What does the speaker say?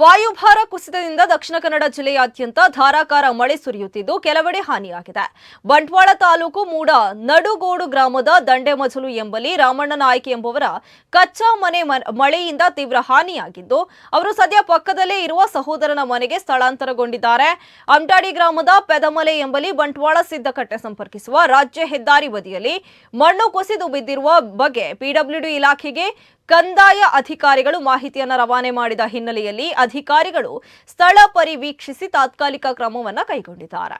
ವಾಯುಭಾರ ಕುಸಿತದಿಂದ ದಕ್ಷಿಣ ಕನ್ನಡ ಜಿಲ್ಲೆಯಾದ್ಯಂತ ಧಾರಾಕಾರ ಮಳೆ ಸುರಿಯುತ್ತಿದ್ದು ಕೆಲವೆಡೆ ಹಾನಿಯಾಗಿದೆ. ಬಂಟ್ವಾಳ ತಾಲೂಕು ಮೂಡ ನಡುಗೋಡು ಗ್ರಾಮದ ದಂಡೆಮಜಲು ಎಂಬಲ್ಲಿ ರಾಮಣ್ಣ ನಾಯ್ಕ ಎಂಬುವರ ಕಚ್ಚಾ ಮನೆ ಮಳೆಯಿಂದ ತೀವ್ರ ಹಾನಿಯಾಗಿದ್ದು, ಅವರು ಸದ್ಯ ಪಕ್ಕದಲ್ಲೇ ಇರುವ ಸಹೋದರನ ಮನೆಗೆ ಸ್ಥಳಾಂತರಗೊಂಡಿದ್ದಾರೆ. ಅಂಟಾಡಿ ಗ್ರಾಮದ ಪೆದಮಲೆ ಎಂಬಲ್ಲಿ ಬಂಟ್ವಾಳ ಸಿದ್ದಕಟ್ಟೆ ಸಂಪರ್ಕಿಸುವ ರಾಜ್ಯ ಹೆದ್ದಾರಿ ಬದಿಯಲ್ಲಿ ಮಣ್ಣು ಕುಸಿದು ಬಿದ್ದಿರುವ ಬಗ್ಗೆ ಪಿಡಬ್ಲ್ಯೂಡಿ ಇಲಾಖೆಗೆ ಕಂದಾಯ ಅಧಿಕಾರಿಗಳು ಮಾಹಿತಿಯನ್ನು ರವಾನೆ ಮಾಡಿದ ಹಿನ್ನೆಲೆಯಲ್ಲಿ ಅಧಿಕಾರಿಗಳು ಸ್ಥಳ ಪರಿವೀಕ್ಷಿಸಿ ತಾತ್ಕಾಲಿಕ ಕ್ರಮವನ್ನು ಕೈಗೊಂಡಿದ್ದಾರೆ.